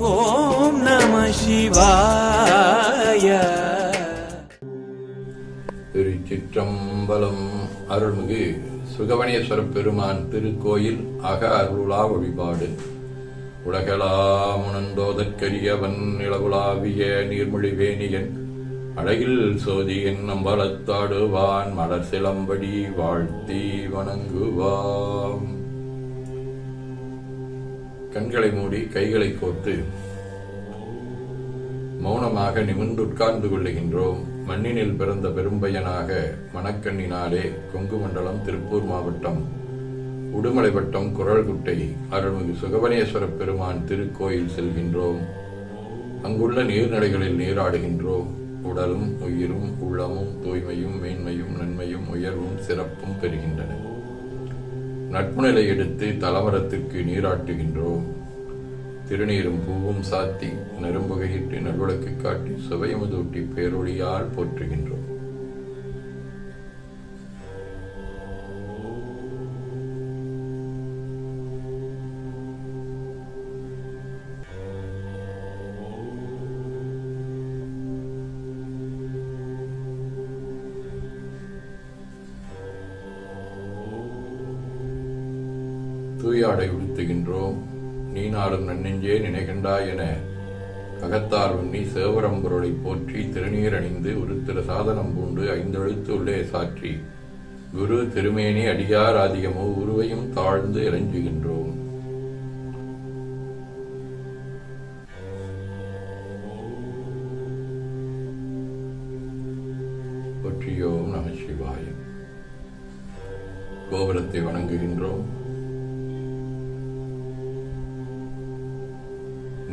ஓம் நம சிவாய. திருச்சிற்றம்பலம் அருள்மிகு சுகவனேஸ்வர பெருமான் திருக்கோயில் அக அருளா வழிபாடு உலகளாமுணந்தோதற்கரியவன் நிலவுலாவிய நீர்மொழி வேணியன் அழகில் சோதியன் அம்பலத்தாடுவான் மலர் சிலம்படி வாழ்த்தி வணங்குவாம். கண்களை மூடி கைகளை கோர்த்து மௌனமாக நிமிர்ந்து உட்கார்ந்து கொள்ளுகின்றோம். மண்ணினில் பிறந்த பெரும்பயனாக மணக்கண்ணினாலே கொங்கு மண்டலம் திருப்பூர் மாவட்டம் உடுமலை வட்டம் குரல்குட்டை அருள்மிகு சுகவனேஸ்வர பெருமான் திருக்கோயில் செல்கின்றோம். அங்குள்ள நீர்நிலைகளில் நீராடுகின்றோம். உடலும் உயிரும் உள்ளமும் தூய்மையும் மேன்மையும் நன்மையும் உயர்வும் சிறப்பும் பெறுகின்றன. நட்புநிலை எடுத்து தலவரத்துக்கு நீராட்டுகின்றோம். திருநீரும் பூவும் சாத்தி நரும்புகையிட்டு நல்விளக்கு காட்டி சுவையமுதூட்டி பேரொழியால் போற்றுகின்றோம். ஆடை உடுத்துகின்றோம் நீ நாடும் நன்னெஞ்சே நினைகின்றாய் என அகத்தார் உண்ணி சேவரம்பொருளை போற்றி திருநீர் அணிந்து ஒரு திரு சாதனம் பூண்டு ஐந்தெழுத்து உள்ளே சாற்றி. குரு திருமேனி அடியார் ஆதிகமோ உருவையும் தாழ்ந்து இறைஞ்சுகின்றோம். போற்றியோம் நம சிவாயம் கோபுரத்தை வணங்குகின்றோம்.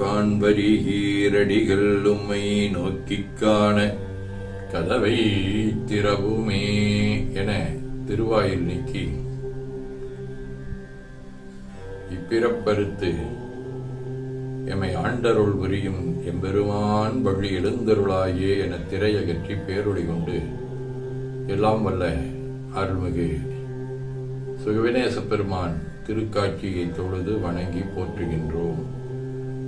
காண்பரிகீரடிகள் உம்மை நோக்கிக் காண கதவை திறவுமே என திருவாயில் நீக்கி. இப்பிறப்பருத்து எமை ஆண்டருள் புரியும் எம்பெருமான் வழி எழுந்தருளாயே என திரையகற்றி பேரொளி கொண்டு எல்லாம் வல்ல அருள்மிகு சுகவினேச பெருமான் திருக்காட்சியை தொழுது வணங்கி போற்றுகின்றோம்.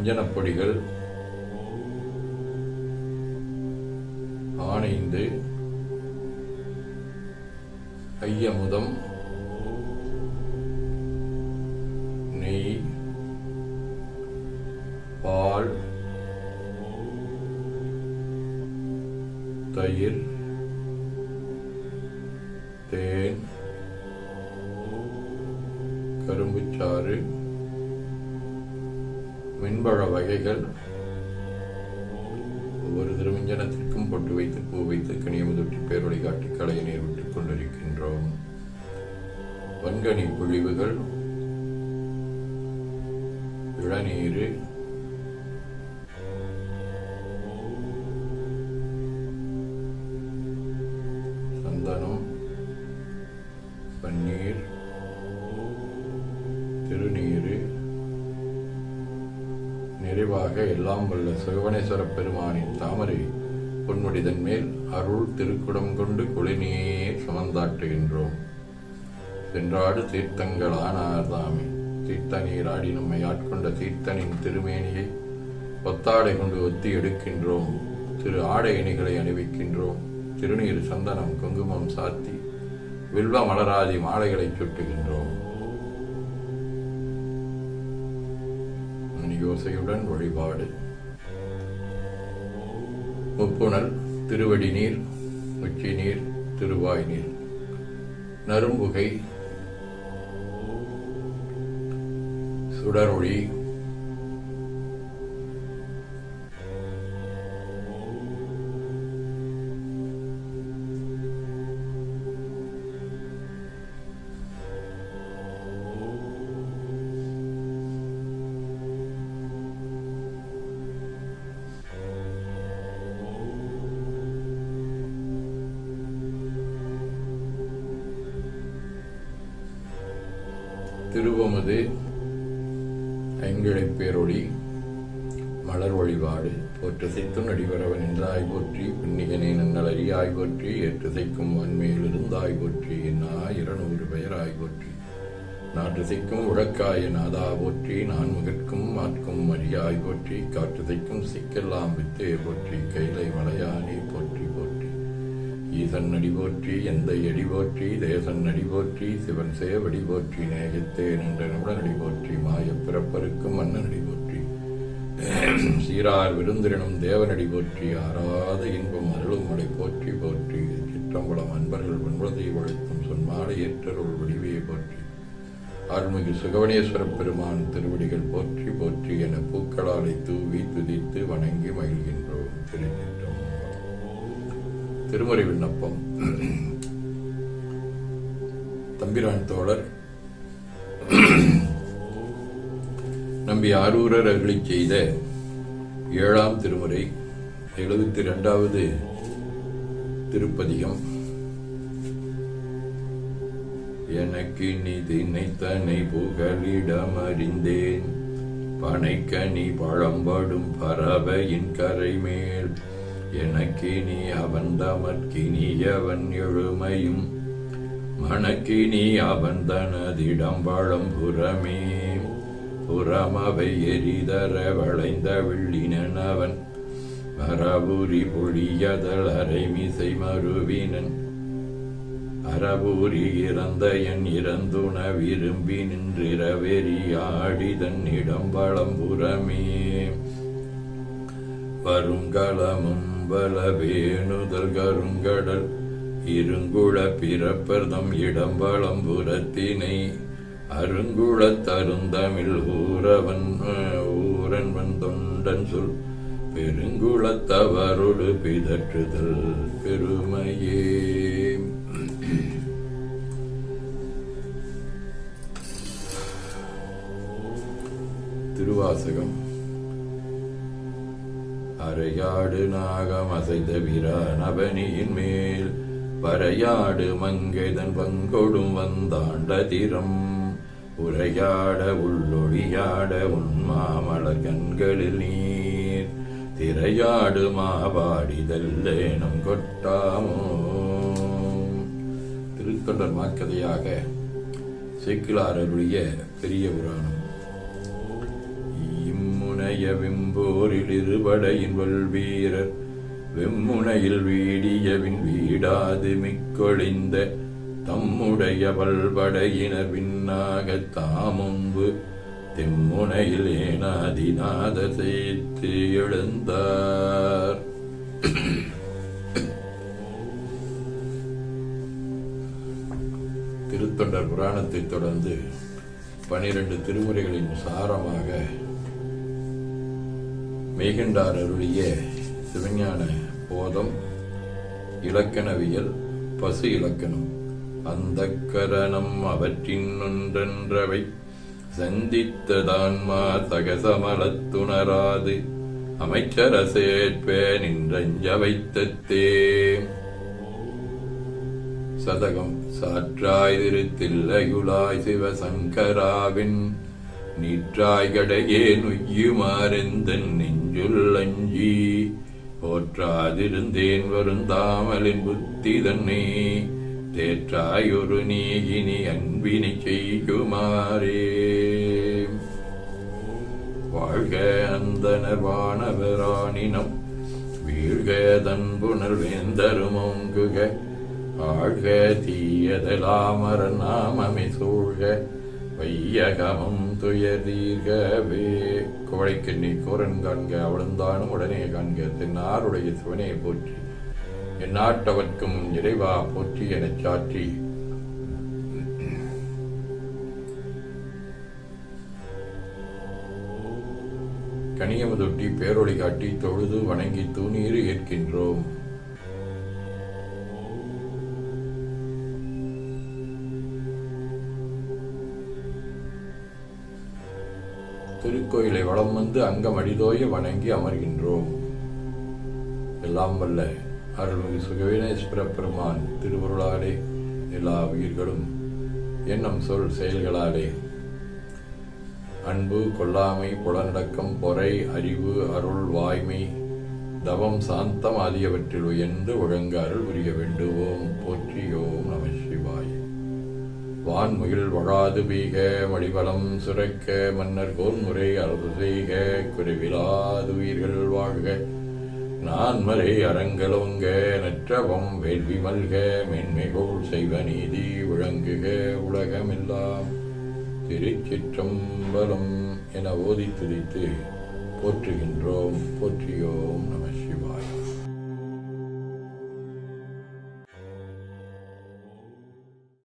அஞ்சனப்பொடிகள் ஆனைந்து ஆணைந்து ஐயமுதம் நெய் பால் தயிர் தேன் கரும்புச்சாறு மின்பழ வகைகள் ஒவ்வொரு திருமஞ்சனத்திற்கும் பொட்டு வைத்து பூ வைத்து கனியமுதொட்டி பேரொழி காட்டி களைய நீர் விட்டுக் கொண்டிருக்கின்றோம். வன்கனி பொழிவுகள் இளநீர் நிறைவாக எல்லாம் வல்ல சிவனேஸ்வர பெருமானின் தாமரை பொன்முடிதன் மேல் அருள் திருக்குடம் கொண்டு குளினியே சுமந்தாட்டுகின்றோம் சென்றாடு தீர்த்தங்களானார்தாமே தீர்த்தநீர் ஆடி நம்மை ஆட்கொண்ட தீர்த்தனின் திருமேனியை ஒத்தாடை கொண்டு ஒத்தி எடுக்கின்றோம். திரு ஆடை இணைகளை அணிவிக்கின்றோம். திருநீர் சந்தனம் குங்குமம் சாத்தி வில்வ மலராதி மாலைகளை சுட்டுகின்றோம். யோசையுடன் வழிபாடு. முப்புணல் திருவடி நீர் உச்சி நீர் திருவாய் நீர் நரும்புகை சுடரொளி திருவமுது ஐங்கிழை பேரொளி மலர் வழிபாடு போற்று செய்த்தும் நடிவரவன் என்றாய் போற்றி புன்னிகனே நன்னலறியாய் போற்றி ஏற்று செய்க்கும் வன்மையில் இருந்தாய் போற்றி என்னா இருநூறு பெயராய் போற்றி. நாட்டு உழக்காய நாதா போற்றி நான் முகற்கும் மாற்கும் மரியாய் போற்றி காற்றுசைக்கும் சிக்கெல்லாம் வித்தே போற்றி கைலை மலையானே போற்றி. ஈசன் அடி போற்றி எந்த எடி போற்றி தேசன் அடி போற்றி சிவன் சேவடி போற்றி நேயத்தே நின்ற நிமிடநடி போற்றி மாய பிறப்பருக்கும் மன்னனடி போற்றி. சீரார் விருந்திரனும் தேவனடி போற்றி ஆராத இன்பம் அருளும் உடை போற்றி போற்றி. சிற்றம்பலம் அன்பர்கள் வெண்பதை வழுத்தும் சொன்மாலை ஏற்றருள் வடிவையை போற்றி. அருள்மிகு சுகவனேஸ்வர பெருமான் திருவடிகள் போற்றி போற்றி என பூக்களாலை தூவி துதித்து வணங்கி மகிழ்கின்றோம். திருச்சிற்றம்பலம் திருமுறை விண்ணப்பம். தம்பிரான் தோழர். நம்பி ஆரூரர் அருளி செய்த ஏழாம் திருமுறை எழுபத்தி இரண்டாவது திருப்பதிகம். எனக்கு நிதினை தனை புகலிடம் அறிந்தேன். பனைக்கனி பழம்பாடும் பறவையின் கரை மேல் எனக்கினி அவன் தமற்கினியவன் எழுமையும்? மணக்கினி அவன் தனதிடம் பழம்புறமே புறமவை எரிதர வளைந்த வெள்ளினன் அவன். மரபுரி பொழியதல் அரைமிசை மறுவினன் அறபூரி இறந்த என் இறந்துண விரும்பி நின்றிரவெறி ஆடிதன் இடம்பளம்புறமே வருங்களமும் பல வேணுதல் கருங்கடல் இருங்குள பிறப்பர்தம் இடம்பளம்புறத்தினை அருங்குளத் தருந்தமிழ் ஊரவன் ஊரன் தொண்டன் சொல் பெருங்குளத்தவரோடு பிதற்றுதல் பெருமையே. பறையாடு நாகம் அசைத்த வீரநபனியின் மேல். பறையாடு மங்கைதன் பங்கொடும் வந்தாண்ட திறம் உரையாட உள்ளொழியாட உன்மாமலர் கண்களில் நீர். திரையாடு மாபாடிதல்லேனும் கொட்டாமோ. திருத்தொண்டர் மாக்கதையாக சேக்கிலாரருடைய பெரிய புராணம். இம்முனைய வெம்போரில் இருபடையின் வல்வீரர் வெம்முனையில் வீடியவின் வீடாது மிக்கொழிந்த தம்முடைய வல்படையினர் விண்ணாக தாமும்பு தெம்முனையில் ஏனாதிநாத சேர்த்து எழுந்தார். திருத்தொண்டர் புராணத்தைத் தொடர்ந்து பனிரெண்டு திருமுறைகளின் சாரமாக மெய்கண்டார் அருளிய சிவஞான போதம் இலக்கணவியல் பசு இலக்கணம். அந்த கரணம் அவற்றின் ஒன்றென்றவை சந்தித்ததான்மா தகசமலத்துணராது அமைச்சர நின்றஞ்ச வைத்தத்தே. சதகம் சாற்றாய் திருத்தில்லையுளாய் சிவசங்கராவின் நீற்றாய்கடையே நுய்யுமாறெந்தன் நெஞ்சுள் போற்றாதிருந்தேன் வருந்தாமலின் புத்தி தன்னை. தேற்றாயொரு நீகினி அன்பினை செய்யுமாறே. வாழ்க அந்தனர் நிர்வாணவராணினம் வீழ்க தன்புணர் வேந்தருமோங்குக ஆழ்க தீயதலாமர நாமமை சூழ்க. வையகமும் துயதீர்கவே குவளைக்கண்ணி கோரன் காண்க அவளந்தானும் உடனே காண்க தென்னாருடைய சிவனே போற்றி. எந்நாட்டவர்க்கும் இறைவா போற்றி எனச் சாற்றி. கனியமுதொட்டி பேரொழி காட்டி தொழுது வணங்கி தூணீறு ஏற்கின்றோம். திருக்கோயிலை வளம் வந்து அங்கம் அடிதோய வணங்கி அமர்கின்றோம். எல்லாம் வல்ல அருள்மிகு சுகவினேஸ்வர பெருமான் திருவருளாலே எல்லா உயிர்களும் எண்ணம் சொல் செயல்களாலே. அன்பு கொல்லாமை புலநடக்கம் பொறை அறிவு அருள் வாய்மை தவம் சாந்தம் ஆகியவற்றில் உயர்ந்து ஒழுங்க அருள் புரிய வேண்டுவோம் போற்றியோம். வான்முகில் வழாது பீக வழிபலம் சுரைக்க மன்னர் கோன்முறை அரசு செய்க குறைவிலாது உயிர்கள் வாழ்க. நான்மறை அரங்கலோங்க நற்றவம் வேள்வி மல்க மென்மைகோள் செய்வ நீதி விளங்குக உலகமெல்லாம். திருச்சிற்றம்பலம் என ஓதி துதித்து போற்றுகின்றோம் போற்றியோம்